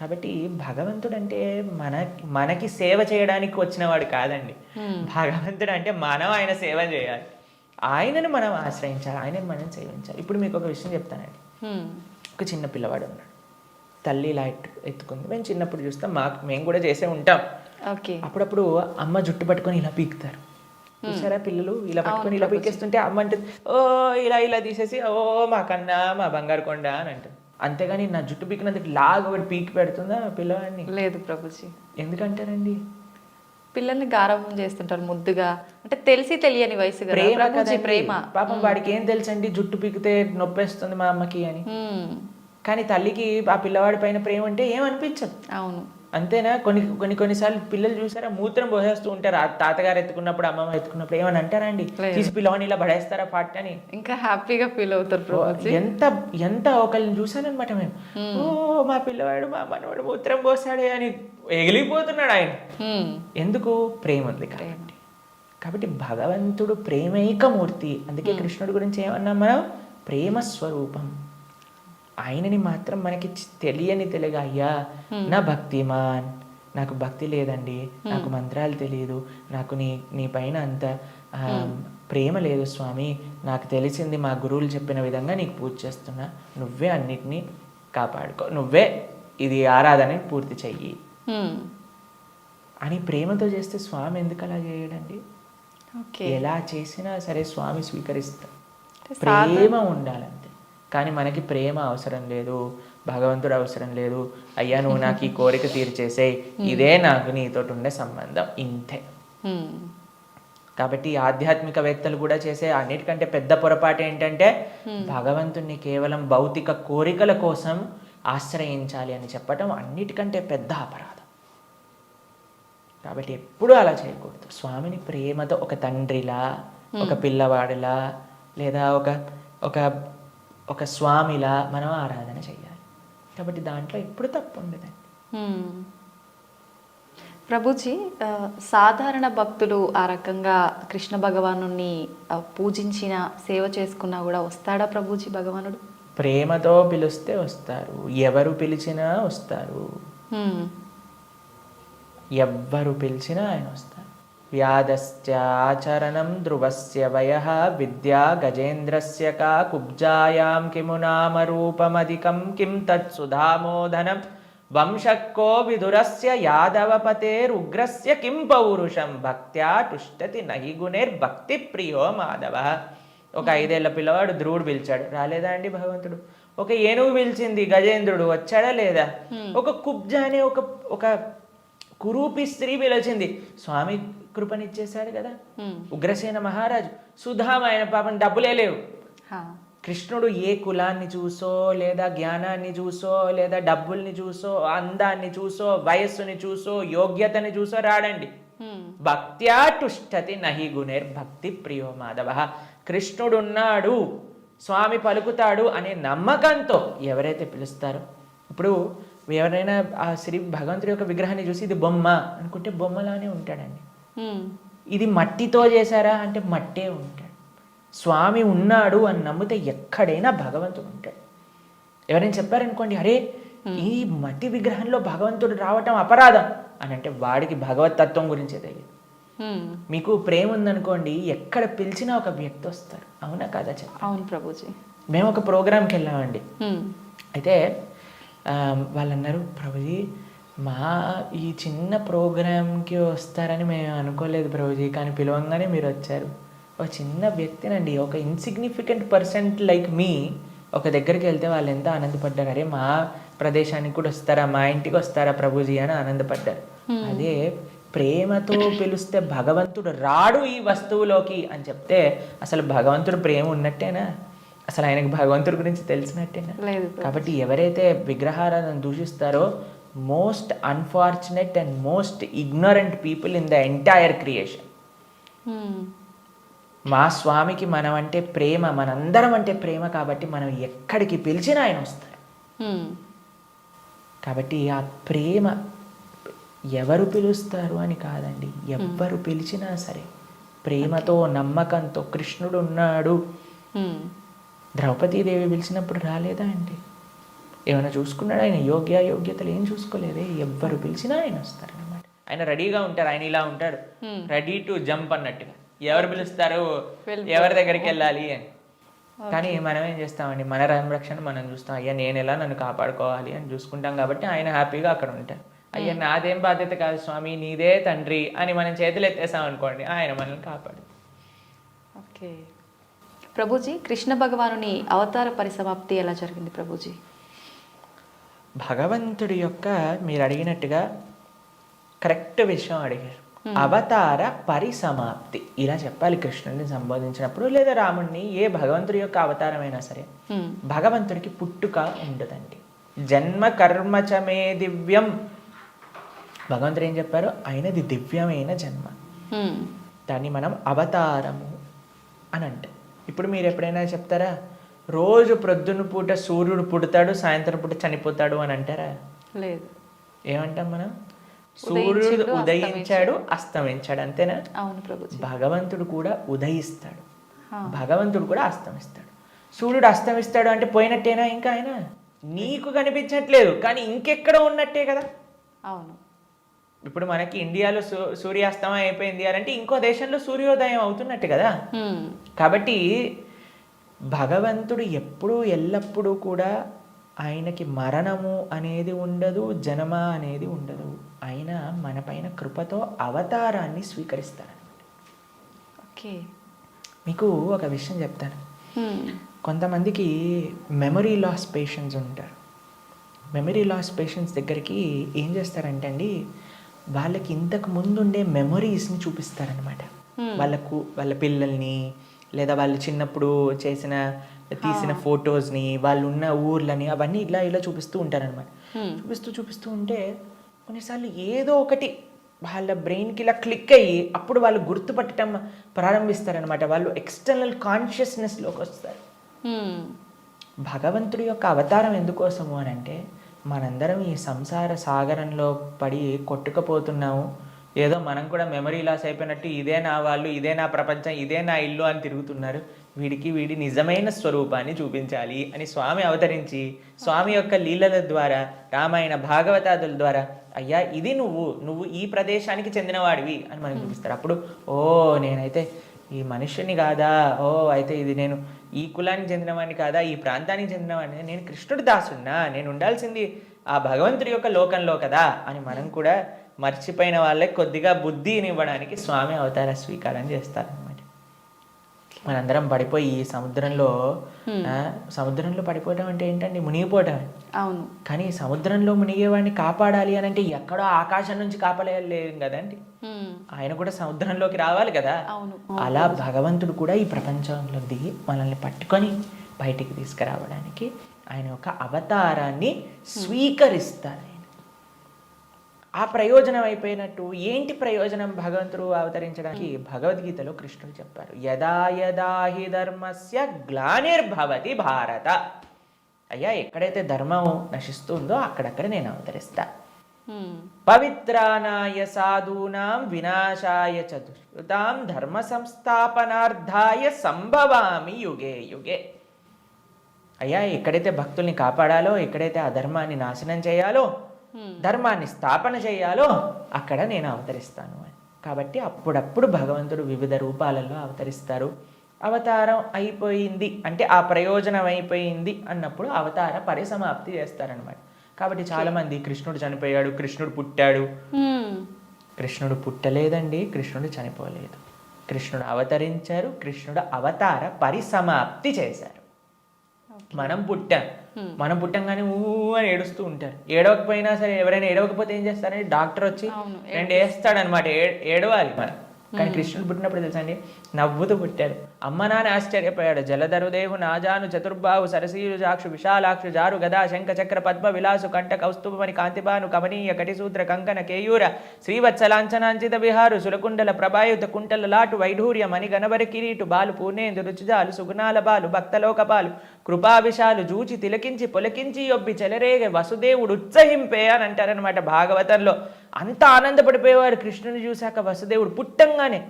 కాబట్టి భగవంతుడు అంటే మన మనకి సేవ చేయడానికి వచ్చినవాడు కాదండి. భగవంతుడు అంటే మనం ఆయన సేవ చేయాలి. ఆయనను మనం ఆశ్రయించాలి ఆయనను మనం సేవించాలి. ఇప్పుడు మీకు ఒక విషయం చెప్తానండి. ఒక చిన్న పిల్లవాడు ఉన్నాడు. తల్లి ఎత్తు ఎత్తుకుంది. మేము చిన్నప్పుడు చూస్తాం మాకు మేము కూడా చేసే ఉంటాం. అప్పుడప్పుడు అమ్మ జుట్టు పట్టుకొని ఇలా పీకుతారు. చూసారా పిల్లలు? ఇలా పట్టుకొని ఇలా పీకేస్తుంటే అమ్మ అంటే ఓ ఇలా ఇలా తీసేసి ఓ మా కన్నా మా బంగారు కొండ అని అంటుంది. అంతేగాని నా జుట్టు పీకినందుకు లాగా ఒకటి పీకి పెడుతుందా పిల్లవాడిని? లేదు ప్రభుజీ. ఎందుకంటారండి? పిల్లల్ని గారాబం చేస్తుంటారు ముద్దుగా. అంటే తెలిసి తెలియని వయసు ప్రేమ పాపం వాడికి ఏం తెలుసండి? జుట్టు పీకితే నొప్పేస్తుంది మా అమ్మకి అని. కానీ తల్లికి ఆ పిల్లవాడి పైన ప్రేమ అంటే ఏమనిపించదు? అవును. అంతేనా? కొన్ని కొన్ని కొన్నిసార్లు పిల్లలు చూసారా? మూత్రం పోసేస్తూ ఉంటారు. ఆ తాతగారు ఎత్తుకున్నప్పుడు అమ్మమ్మ ఎత్తుకున్నప్పుడు ఏమని అంటారా అండి. తీసి పిల్లవాడిని ఇలా పడేస్తారా పాట అని? ఇంకా హ్యాపీగా ఫీల్ అవుతారు ఎంత ఎంత ఒకళ్ళని చూసానమాట మేము. ఓ మా పిల్లవాడు మా మనవాడు మూత్రం పోసాడే అని ఎగిలిపోతున్నాడు ఆయన. ఎందుకు? ప్రేమ ఉంది కాబట్టి కాబట్టి భగవంతుడు ప్రేమైక మూర్తి అందుకే కృష్ణుడి గురించి ఏమన్నాం మనం? ప్రేమ స్వరూపం ఆయనని మాత్రం మనకి తెలియని తెలుగు అయ్యా నా భక్తిమాన్. నాకు భక్తి లేదండి. నాకు మంత్రాలు తెలియదు నాకు నీ నీ పైన అంత ప్రేమ లేదు స్వామి. నాకు తెలిసింది మా గురువులు చెప్పిన విధంగా నీకు పూజ చేస్తున్నా. నువ్వే అన్నిటినీ కాపాడుకో. నువ్వే ఇది ఆరాధన పూర్తి చెయ్యి. అని ప్రేమతో చేస్తే స్వామి ఎందుకు అలా చేయడండి? ఓకే. ఎలా చేసినా సరే స్వామి స్వీకరిస్తాం. ప్రేమ ఉండాలంతే కానీ మనకి ప్రేమ అవసరం లేదు భగవంతుడు అవసరం లేదు. అయ్యా నువ్వు నాకు ఈ కోరిక తీర్చేసేయ్. ఇదే నాకు నీతో ఉండే సంబంధం. ఇంతే. కాబట్టి ఈ ఆధ్యాత్మికవేత్తలు కూడా చేసే అన్నిటికంటే పెద్ద పొరపాటు ఏంటంటే భగవంతుణ్ణి కేవలం భౌతిక కోరికల కోసం ఆశ్రయించాలి అని చెప్పటం అన్నిటికంటే పెద్ద అపరాధం. కాబట్టి ఎప్పుడూ అలా చేయకూడదు. స్వామిని ప్రేమతో ఒక తండ్రిలా ఒక పిల్లవాడిలా లేదా ఒక ఒక ఒక స్వామిలా మనం ఆరాధన చేయాలి కాబట్టి దాంట్లో ఎప్పుడు తప్పు ఉండదండి. ప్రభుజీ సాధారణ భక్తులు ఆ రకంగా కృష్ణ భగవాను పూజించిన సేవ చేసుకున్నా కూడా వస్తాడా ప్రభుజీ భగవానుడు? ప్రేమతో పిలిస్తే వస్తారు. ఎవరు పిలిచినా వస్తారు. ఎవ్వరు పిలిచినా ఆయన వస్తారు. వ్యాధశ్చాచరణం ధ్రువస్య వయ విద్యా గజేంద్రస్య కా కుబ్జాయాం కిము నామ రూపమధికం కిం తత్సుధామోదనం వంశక్కో విదురస్య యాదవపతేరుగ్రస్య కిం పౌరుషం. భక్త్యా టుష్టతి నహి గుణేర్భక్తి ప్రియో మాధవ. ఒక ఐదేళ్ళ పిల్లవాడు ధ్రువుడు పిలిచాడు. రాలేదా అండి భగవంతుడు? ఒక ఏనుగు పిలిచింది గజేంద్రుడు వచ్చాడా లేదా? ఒక కుబ్జ అనే ఒక ఒక కురూపి స్త్రీ పిలిచింది స్వామి కృపనిచ్చేశాడు కదా. ఉగ్రసేన మహారాజు సుధామ ఆయన పాపం డబ్బులే లేవు. కృష్ణుడు ఏ కులాన్ని చూసో లేదా జ్ఞానాన్ని చూసో లేదా డబ్బుల్ని చూసో అందాన్ని చూసో వయస్సుని చూసో యోగ్యతని చూసో రాడండి. భక్త్యా టుష్టతి నహి గుణేర్ భక్తి ప్రియో మాధవ కృష్ణుడున్నాడు స్వామి పలుకుతాడు అనే నమ్మకంతో ఎవరైతే పిలుస్తారో ఇప్పుడు ఎవరైనా ఆ శ్రీ భగవంతుడి యొక్క విగ్రహాన్ని చూసి ఇది బొమ్మ అనుకుంటే బొమ్మలానే ఉంటాడండి. ఇది మట్టితో చేశారా? అంటే మట్టే ఉంటాడు. స్వామి ఉన్నాడు అని నమ్మితే ఎక్కడైనా భగవంతుడు ఉంటాడు. ఎవరైనా చెప్పారనుకోండి అరే ఈ మట్టి విగ్రహంలో భగవంతుడు రావటం అపరాధం అని అంటే వాడికి భగవత్ తత్వం గురించే తెలియదు. మీకు ప్రేమ ఉందనుకోండి ఎక్కడ పిలిచినా ఒక వ్యక్తి వస్తారు. అవునా కదా చెప్ప అవును ప్రభుజీ. మేము ఒక ప్రోగ్రామ్కి వెళ్ళామండి. అయితే వాళ్ళు అన్నారు ప్రభుజీ మా ఈ చిన్న ప్రోగ్రామ్కి వస్తారని మేము అనుకోలేదు ప్రభుజీ కానీ పిలవంగానే మీరు వచ్చారు. ఒక చిన్న వ్యక్తినండి ఒక ఇన్సిగ్నిఫికెంట్ పర్సెంట్ లైక్ మీ ఒక దగ్గరికి వెళ్తే వాళ్ళు ఎంత ఆనందపడ్డారు? అరే మా ప్రదేశానికి కూడా వస్తారా? మా ఇంటికి వస్తారా ప్రభుజీ అని ఆనందపడ్డారు. అదే ప్రేమతో పిలిస్తే భగవంతుడు రాడు ఈ వస్తువులోకి అని చెప్తే అసలు భగవంతుడు ప్రేమ ఉన్నట్టేనా? అసలు ఆయనకు భగవంతుడి గురించి తెలిసినట్టేనా? లేదు కాబట్టి ఎవరైతే విగ్రహారాధన దూషిస్తారో most unfortunate and most ignorant people in the entire creation. మా స్వామికి మనం అంటే ప్రేమ మనందరం అంటే ప్రేమ కాబట్టి మనం ఎక్కడికి పిలిచినా ఆయన వస్తారు హ్మ్. కాబట్టి ఆ ప్రేమ ఎవరు పిలుస్తారు అని కాదండి ఎవ్వరు పిలిచినా సరే ప్రేమతో నమ్మకంతో కృష్ణుడు ఉన్నాడు హ్మ్. ద్రౌపదీదేవి పిలిచినప్పుడు రాలేదా అండి ఏమైనా చూసుకున్నాడు? ఆయన యోగ్య యోగ్యతలు ఏం చూసుకోలేదే? ఎవ్వరు పిలిచినా ఆయన వస్తారనమాట ఆయన రెడీగా ఉంటారు ఆయన ఇలా ఉంటాడు. రెడీ టు జంప్ అన్నట్టుగా. ఎవరు పిలుస్తారు? ఎవరి దగ్గరికి వెళ్ళాలి అని. కానీ మనం ఏం చేస్తామండి? మన సంరక్షణ మనం చూస్తాం. అయ్యా నేను ఎలా నన్ను కాపాడుకోవాలి అని చూసుకుంటాం కాబట్టి ఆయన హ్యాపీగా అక్కడ ఉంటారు అయ్యా నాదేం బాధ్యత కాదు స్వామి నీదే తండ్రి అని మనం చేతులు ఎత్తేసాం అనుకోండి ఆయన మనల్ని కాపాడు. ఓకే. ప్రభుజీ కృష్ణ భగవానుని అవతార పరిసమాప్తి ఎలా జరిగింది ప్రభుజీ? భగవంతుడి యొక్క మీరు అడిగినట్టుగా కరెక్ట్ విషయం అడిగారు. అవతార పరిసమాప్తి. ఇలా చెప్పాలి కృష్ణుడిని సంబోధించినప్పుడు లేదా రాముడిని ఏ భగవంతుడి యొక్క అవతారమైనా సరే. భగవంతుడికి పుట్టుక ఉండదండి. జన్మ కర్మచమే దివ్యం. భగవంతుడు ఏం చెప్పారు? ఆయనది దివ్యమైన జన్మ. దాన్ని మనం అవతారము అని అంటే. ఇప్పుడు మీరు ఎప్పుడైనా చెప్తారా? రోజు ప్రొద్దున పూట సూర్యుడు పుడతాడు సాయంత్రం పూట చనిపోతాడు అని అంటారా? లేదు. ఏమంటాం మనం? సూర్యుడు ఉదయించాడు, అస్తమించాడు. అంతేనా? అవును ప్రభుజీ. భగవంతుడు కూడా ఉదయిస్తాడు. భగవంతుడు కూడా అస్తమిస్తాడు. సూర్యుడు అస్తమిస్తాడు అంటే పోయినట్టేనా ఇంకా ఆయన? నీకు కనిపించట్లేదు కానీ ఇంకెక్కడ ఉన్నట్టే కదా. అవును. ఇప్పుడు మనకి ఇండియాలో సూ సూర్యాస్తమయం అయిపోయింది అంటే ఇంకో దేశంలో సూర్యోదయం అవుతున్నట్టు కదా. కాబట్టి భగవంతుడు ఎప్పుడూ ఎల్లప్పుడూ కూడా ఆయనకి మరణము అనేది ఉండదు జనమ అనేది ఉండదు. ఆయన మన పైన కృపతో అవతారాన్ని స్వీకరిస్తారనమాట ఓకే. మీకు ఒక విషయం చెప్తాను. కొంతమందికి మెమరీ లాస్ పేషెంట్స్ ఉంటారు. మెమరీ లాస్ పేషెంట్స్ దగ్గరికి ఏం చేస్తారంటే అండి వాళ్ళకి ఇంతకు ముందు ఉండే మెమరీస్ని చూపిస్తారనమాట వాళ్ళకు వాళ్ళ పిల్లల్ని లేదా వాళ్ళు చిన్నప్పుడు చేసిన తీసిన ఫొటోస్ని వాళ్ళు ఉన్న ఊర్లని అవన్నీ ఇలా ఇలా చూపిస్తూ ఉంటారనమాట. చూపిస్తూ చూపిస్తూ ఉంటే కొన్నిసార్లు ఏదో ఒకటి వాళ్ళ బ్రెయిన్కి ఇలా క్లిక్ అయ్యి అప్పుడు వాళ్ళు గుర్తుపట్టడం ప్రారంభిస్తారనమాట వాళ్ళు ఎక్స్టర్నల్ కాన్షియస్నెస్లోకి వస్తారు. భగవంతుడి యొక్క అవతారం ఎందుకోసము అని అంటే మనందరం ఈ సంసార సాగరంలో పడి కొట్టుకుపోతున్నాము. ఏదో మనం కూడా మెమరీ లాస్ అయిపోయినట్టు ఇదే నా వాళ్ళు ఇదే నా ప్రపంచం ఇదే నా ఇల్లు అని తిరుగుతున్నారు. వీడికి వీడి నిజమైన స్వరూపాన్ని చూపించాలి అని స్వామి అవతరించి స్వామి యొక్క లీలల ద్వారా రామాయణ భాగవతాదుల ద్వారా అయ్యా ఇది నువ్వు నువ్వు ఈ ప్రదేశానికి చెందినవాడివి అని మనకు చూపిస్తారు. అప్పుడు ఓ నేనైతే ఈ మనుష్యుని కాదా? ఓ అయితే ఇది నేను ఈ కులానికి చెందినవాడిని కాదా? ఈ ప్రాంతానికి చెందినవాడిని? నేను కృష్ణుడి దాసున్నా నేను ఉండాల్సింది ఆ భగవంతుడి యొక్క లోకంలో కదా అని మనం కూడా మర్చిపోయిన వాళ్ళకి కొద్దిగా బుద్ధిని ఇవ్వడానికి స్వామి అవతార స్వీకారం చేస్తారనమాట మనందరం పడిపోయి ఈ సముద్రంలో సముద్రంలో పడిపోవడం అంటే ఏంటండి? మునిగిపోవడం అవును. కానీ సముద్రంలో మునిగేవాడిని కాపాడాలి అని అంటే ఎక్కడో ఆకాశం నుంచి కాపాడలేం కదండి. ఆయన కూడా సముద్రంలోకి రావాలి కదా? అవును. అలా భగవంతుడు కూడా ఈ ప్రపంచంలో దిగి మనల్ని పట్టుకొని బయటికి తీసుకురావడానికి ఆయన యొక్క అవతారాన్ని స్వీకరిస్తారు ఆ ప్రయోజనం అయిపోయినట్టు ఏంటి ప్రయోజనం భగవంతుడు అవతరించడానికి? భగవద్గీతలో కృష్ణుడు చెప్పారు యదా యదా హి ధర్మస్య గ్లానిర్భవతి భారత. అయ్యా ఎక్కడైతే ధర్మం నశిస్తుందో అక్కడక్కడ నేను అవతరిస్తా. పవిత్రానాయ సాధూనాం వినాశాయ చ దుష్కృతాం ధర్మ సంస్థాపనార్థాయ సంభవామి యుగే యుగే. అయ్యా ఎక్కడైతే భక్తుల్ని కాపాడాలో ఎక్కడైతే అధర్మాన్ని నాశనం చేయాలో ధర్మాన్ని స్థాపన చేయాలో అక్కడ నేను అవతరిస్తాను అని. కాబట్టి అప్పుడప్పుడు భగవంతుడు వివిధ రూపాలలో అవతరిస్తారు. అవతారం అయిపోయింది అంటే ఆ ప్రయోజనం అయిపోయింది అన్నప్పుడు అవతార పరిసమాప్తి చేస్తారనమాట కాబట్టి చాలామంది కృష్ణుడు చనిపోయాడు కృష్ణుడు పుట్టాడు. కృష్ణుడు పుట్టలేదండి కృష్ణుడు చనిపోలేదు. కృష్ణుడు అవతరించారు కృష్ణుడు అవతార పరిసమాప్తి చేశారు. మనం పుట్టాం. మనం పుట్టంగానే ఊ అని ఏడుస్తూ ఉంటారు. ఏడవకపోయినా సరే ఎవరైనా ఏడవకపోతే ఏం చేస్తారంటే డాక్టర్ వచ్చి రెండు వేస్తాడనమాట ఏడవాలి మనం కానీ కృష్ణుడు పుట్టినప్పుడు తెలుసా అండి నవ్వుతూ పుట్టాడు. అమ్మ నాన్న ఆశ్చర్యపోయాడు. జలధరుదేవు నాజాను చతుర్బాహు సరసీలు జాక్షు విశాలాక్షు జారు గదా శంఖ చక్ర పద్మ విలాసు కంఠ కౌస్తుభమని కాంతిబాను కమనీయ కటిసూత్ర కంకణ కేయూర శ్రీవత్సలాంఛనాంచిత విహారు సురకుండల ప్రభాయుత కుంటల లాటు వైఢూర్య మణి గణవరి కిరీటు బాలు పూర్ణేందు రుచిజాలు సుగుణాల బాలు భక్తలోక బాలు కృపావిశాలు జూచి తిలకించి పొలకించి యొబ్బి చెలరేగ వసుదేవుడు ఉత్సహింపే అని అంటారనమాట భాగవతంలో. అంత ఆనందపడిపోయేవారు కృష్ణుని చూశాక వసుదేవుడు పుట్టంగానే.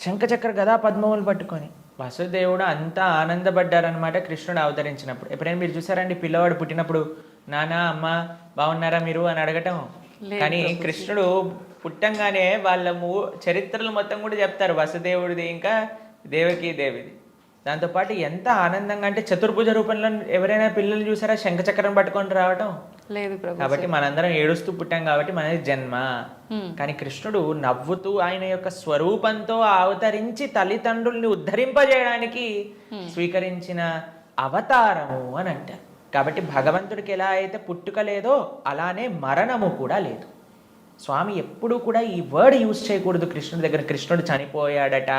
శంఖచక్ర గదా పద్మములు పట్టుకొని. వసుదేవుడు అంతా ఆనందపడ్డారనమాట కృష్ణుడు అవతరించినప్పుడు. ఎప్పుడైనా మీరు చూసారండి పిల్లవాడు పుట్టినప్పుడు నానా అమ్మ బాగున్నారా మీరు? అని అడగటం. కానీ కృష్ణుడు పుట్టంగానే వాళ్ళ మూ చరిత్రలు మొత్తం కూడా చెప్తారు. వసుదేవుడిది ఇంకా దేవకి దేవిది. దాంతోపాటు ఎంత ఆనందంగా అంటే చతుర్భుజ రూపంలో ఎవరైనా పిల్లలు చూసారా? శంఖచక్రం పట్టుకొని రావటం. లేదు కాబట్టి మనందరం ఏడుస్తూ పుట్టాం కాబట్టి మనది జన్మ. కానీ కృష్ణుడు నవ్వుతూ ఆయన యొక్క స్వరూపంతో అవతరించి తల్లిదండ్రుల్ని ఉద్ధరింపజేయడానికి స్వీకరించిన అవతారము అని అంటారు. కాబట్టి భగవంతుడికి ఎలా అయితే పుట్టుక లేదో అలానే మరణము కూడా లేదు. స్వామి ఎప్పుడూ కూడా ఈ వర్డ్ యూజ్ చేయకూడదు కృష్ణుడి దగ్గర. కృష్ణుడు చనిపోయాడట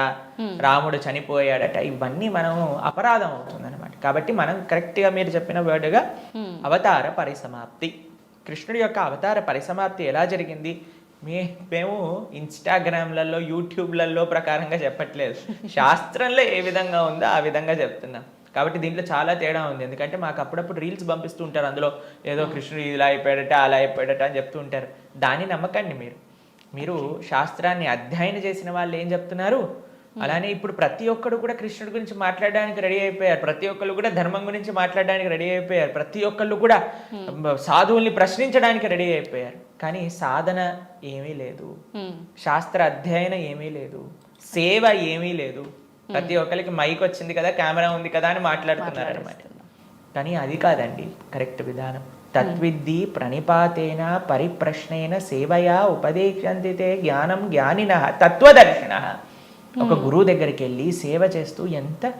రాముడు చనిపోయాడట. ఇవన్నీ మనం అపరాధం అవుతుంది అనమాట కాబట్టి మనం కరెక్ట్గా మీరు చెప్పిన వర్డ్గా అవతార పరిసమాప్తి. కృష్ణుడి యొక్క అవతార పరిసమాప్తి ఎలా జరిగింది? మే మేము ఇన్స్టాగ్రామ్లలో యూట్యూబ్లలో ప్రకారంగా చెప్పట్లేదు. శాస్త్రంలో ఏ విధంగా ఉందో ఆ విధంగా చెప్తున్నాం. కాబట్టి దీంట్లో చాలా తేడా ఉంది. ఎందుకంటే మాకు అప్పుడప్పుడు రీల్స్ పంపిస్తూ ఉంటారు. అందులో ఏదో కృష్ణుడు ఇలా అయిపోయాడట అలా అయిపోయాడట అని చెప్తూ ఉంటారు. దాన్ని నమ్మకండి మీరు. మీరు శాస్త్రాన్ని అధ్యయనం చేసిన వాళ్ళు ఏం చెప్తున్నారు? అలానే ఇప్పుడు ప్రతి ఒక్కడు కూడా కృష్ణుడి గురించి మాట్లాడడానికి రెడీ అయిపోయారు. ప్రతి ఒక్కళ్ళు కూడా ధర్మం గురించి మాట్లాడడానికి రెడీ అయిపోయారు. ప్రతి ఒక్కళ్ళు కూడా సాధువుల్ని ప్రశ్నించడానికి రెడీ అయిపోయారు. కానీ సాధన ఏమీ లేదు. హ్మ్. శాస్త్ర అధ్యయనం ఏమీ లేదు. సేవ ఏమీ లేదు. ప్రతి ఒక్కరికి మైక్ వచ్చింది కదా కెమెరా ఉంది కదా అని మాట్లాడుతున్నారు అనమాట కానీ అది కాదండి. కరెక్ట్ విధానం. తద్విద్ధి ప్రణిపాతేన పరిప్రశ్నేన సేవయా ఉపదేశంతి తే జ్ఞానం జ్ఞానిన తత్వదర్శిన. ఒక గురువు దగ్గరికి వెళ్ళి సేవ చేస్తూ ఎంత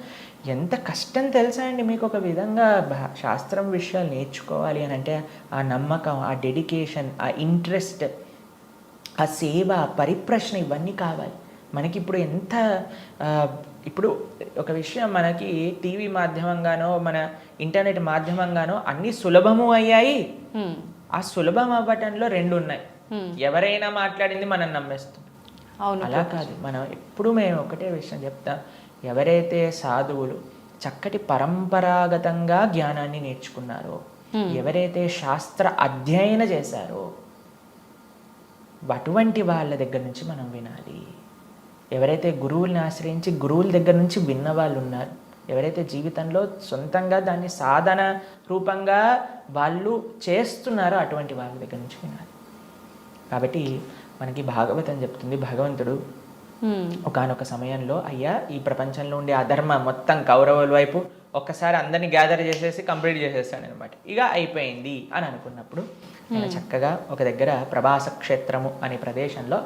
ఎంత కష్టం తెలుసా అండి మీకు ఒక విధంగా శాస్త్రం విషయాలు నేర్చుకోవాలి అని అంటే ఆ నమ్మకం ఆ డెడికేషన్ ఆ ఇంట్రెస్ట్ ఆ సేవ పరిప్రశ్న ఇవన్నీ కావాలి. మనకి ఇప్పుడు ఎంత ఇప్పుడు ఒక విషయం మనకి టీవీ మాధ్యమంగానో మన ఇంటర్నెట్ మాధ్యమంగానో అన్నీ సులభము అయ్యాయి. ఆ సులభం అవ్వటంలో రెండు ఉన్నాయి. ఎవరైనా మాట్లాడింది మనం నమ్మేస్తాం. అలా కాదు. మనం ఎప్పుడు మేము ఒకటే విషయం చెప్తాం. ఎవరైతే సాధువులు చక్కటి పరంపరాగతంగా జ్ఞానాన్ని నేర్చుకున్నారో ఎవరైతే శాస్త్ర అధ్యయన చేశారో అటువంటి వాళ్ళ దగ్గర నుంచి మనం వినాలి. ఎవరైతే గురువుల్ని ఆశ్రయించి గురువుల దగ్గర నుంచి విన్న వాళ్ళు ఉన్నారు ఎవరైతే జీవితంలో సొంతంగా దాన్ని సాధన రూపంగా వాళ్ళు చేస్తున్నారో అటువంటి వాళ్ళ దగ్గర నుంచి వినాలి. కాబట్టి మనకి భాగవతం చెప్తుంది. భగవంతుడు. ఒకానొక సమయంలో అయ్యా ఈ ప్రపంచంలో ఉండే అధర్మ మొత్తం కౌరవుల వైపు ఒక్కసారి అందరిని గ్యాదర్ చేసేసి కంప్లీట్ చేసేస్తాడు అనమాట ఇక అయిపోయింది అని అనుకున్నప్పుడు ఆయన చక్కగా ఒక దగ్గర ప్రభాస క్షేత్రము అనే ప్రదేశంలో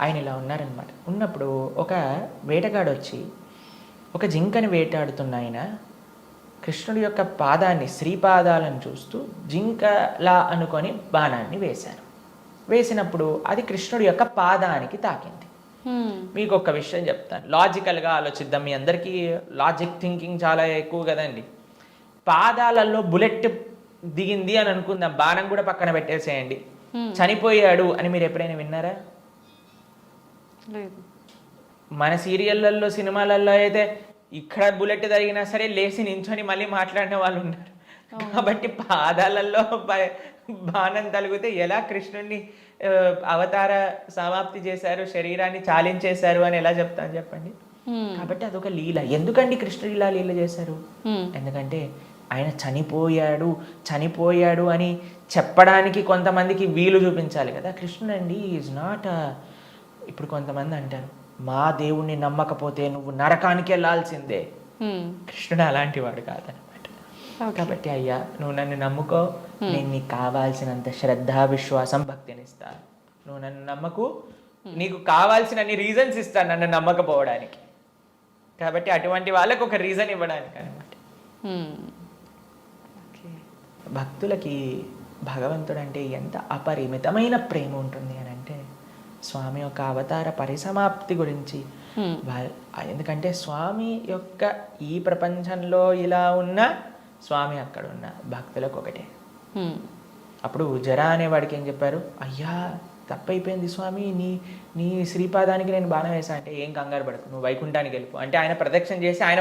ఆయన ఇలా ఉన్నారనమాట ఉన్నప్పుడు ఒక వేటగాడు వచ్చి ఒక జింకని వేటాడుతున్న ఆయన కృష్ణుడి యొక్క పాదాన్ని శ్రీపాదాలను చూస్తూ జింకలా అనుకొని బాణాన్ని వేశారు. వేసినప్పుడు అది కృష్ణుడి యొక్క పాదానికి తాకింది. మీకు ఒక విషయం చెప్తాను. లాజికల్గా ఆలోచిద్దాం. మీ అందరికీ లాజిక్ థింకింగ్ చాలా ఎక్కువ కదండి. పాదాలలో బుల్లెట్ దిగింది అని అనుకుందాం. బాణం కూడా పక్కన పెట్టేసేయండి. చనిపోయాడు అని మీరు ఎప్పుడైనా విన్నారా? మన సీరియళ్ళల్లో సినిమాలలో అయితే ఇక్కడ బుల్లెట్ తగిలినా సరే లేచి నించొని మళ్ళీ మాట్లాడిన వాళ్ళు ఉన్నారు కాబట్టి పాదాలలో బాణం తలిగితే ఎలా కృష్ణుడిని అవతార సమాప్తి చేశారు శరీరాన్ని చాలించేశారు అని ఎలా చెప్తాను చెప్పండి. కాబట్టి అదొక లీల ఎందుకండి కృష్ణుడు ఇలా లీల చేశారు. ఎందుకంటే ఆయన చనిపోయాడు చనిపోయాడు అని చెప్పడానికి కొంతమందికి వీలు చూపించాలి కదా కృష్ణుడు అండి ఈజ్ నాట్ ఇప్పుడు కొంతమంది అంటారు మా దేవుణ్ణి నమ్మకపోతే నువ్వు నరకానికి వెళ్ళాల్సిందే. కృష్ణుడు అలాంటి వాడు కాదనమాట కాబట్టి అయ్యా నువ్వు నన్ను నమ్ముకో. నేను నీకు కావాల్సినంత శ్రద్ధ విశ్వాసం భక్తిని ఇస్తాను. నువ్వు నన్ను నమ్మకు. నీకు కావాల్సినన్ని రీజన్స్ ఇస్తాను నన్ను నమ్మకపోవడానికి. కాబట్టి అటువంటి వాళ్ళకు ఒక రీజన్ ఇవ్వడానికి అనమాట. భక్తులకి భగవంతుడు అంటే ఎంత అపరిమితమైన ప్రేమ ఉంటుంది అని అంటే స్వామి యొక్క అవతార పరిసమాప్తి గురించి ఎందుకంటే స్వామి యొక్క ఈ ప్రపంచంలో ఇలా ఉన్న స్వామి అక్కడ ఉన్న భక్తులకు ఒకటే. అప్పుడు జరా అనేవాడికి ఏం చెప్పారు? అయ్యా తప్పైపోయింది స్వామి నీ నీ శ్రీపాదానికి నేను బాణం వేసా అంటే ఏం కంగారు పడకు నువ్వు వైకుంఠానికి వెళ్ళిపో. అంటే ఆయన ప్రదక్షిణ చేసి ఆయన